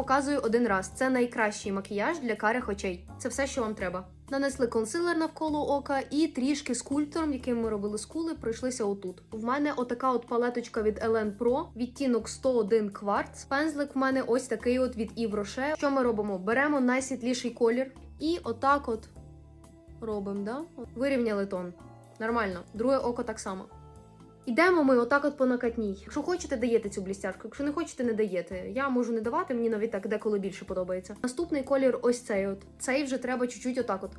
показую один раз. Це найкращий макіяж для карих очей. Це все, що вам треба. Нанесли консилер навколо ока і трішки скульптором, яким ми робили скули, пройшлися отут. В мене отака от палеточка від Elen Pro, відтінок 101 кварц. Пензлик в мене ось такий от від Yves Rocher. Що ми робимо? Беремо найсвітліший колір і отак от робимо, да? Вирівняли тон. Нормально. Друге око так само. Ідемо ми отак от по накатній. Якщо хочете, даєте цю блістяшку. Якщо не хочете, не даєте. Я можу не давати, мені навіть так деколи більше подобається. Наступний колір ось цей от. Цей вже треба чуть-чуть отак от.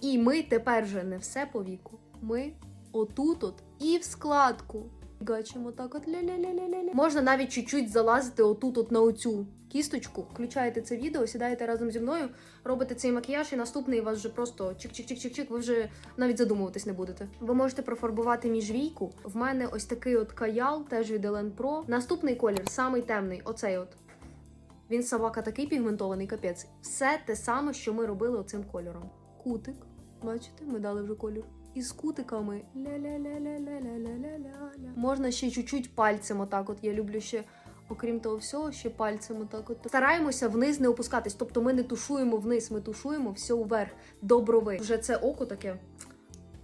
І ми тепер же не все по віку. Ми отут от і в складку. Гачимо так от ля-ля-ля-ля-ля. Можна навіть чуть-чуть залазити отут, от на оцю кісточку. Включаєте це відео, сідаєте разом зі мною, робите цей макіяж, і наступний вас вже просто чик-чик-чик-чик-чик. Ви вже навіть задумуватись не будете. Ви можете профарбувати міжвійку. В мене ось такий от каял, теж від Елен Про. Наступний колір, самий темний, оцей от. Він собака такий пігментований капець. Все те саме, що ми робили оцим кольором. Кутик, бачите, ми дали вже колір І з кутиками ля-ля-ля-ля. Можна ще чуть-чуть пальцем отак. От я люблю ще, окрім того всього, ще пальцем отак. От стараємося вниз не опускатись. Тобто ми не тушуємо вниз, ми тушуємо все вверх до брови. Вже це око таке.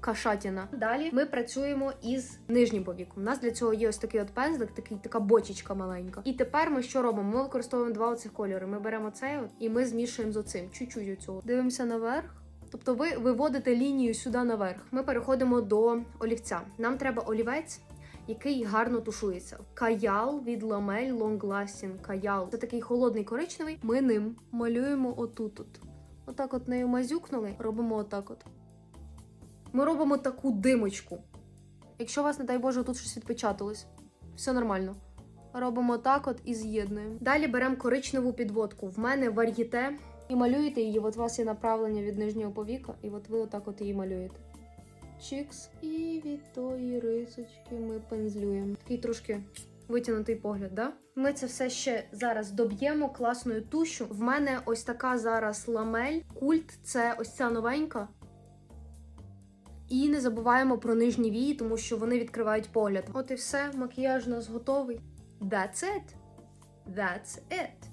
Кашатіна. Далі ми працюємо із нижнім повіком. У нас для цього є ось такий от пензлик, такий така бочечка маленька. І тепер ми що робимо? Ми використовуємо два оцих кольори. Ми беремо цей от і ми змішуємо з оцим. Чуть-чуть оцього. Дивимося наверх. Тобто ви виводите лінію сюди наверх. Ми переходимо до олівця. Нам треба олівець, який гарно тушується. Каял від Ламель Long Каял. Це такий холодний коричневий. Ми ним малюємо отут. -от. Отак от нею мазюкнули, робимо отак от. Ми робимо таку димочку. Якщо вас, не дай Боже, тут щось відпечаталось, все нормально. Робимо так от і з'єднуємо. Далі беремо коричневу підводку. В мене вар'єте. І малюєте її, от у вас є направлення від нижнього повіка, і от ви отак от її малюєте. Чікс. І від тої рисочки ми пензлюємо. Такий трошки витягнутий погляд, да? Ми це все ще зараз доб'ємо класною тушю. В мене ось така зараз ламель. Культ це ось ця новенька. І не забуваємо про нижні вії, тому що вони відкривають погляд. От і все, макіяж у нас готовий. That's it. That's it.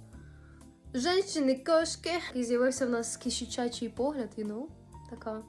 Женщини кошки. І з'явився в нас кишічачий погляд, you know? Така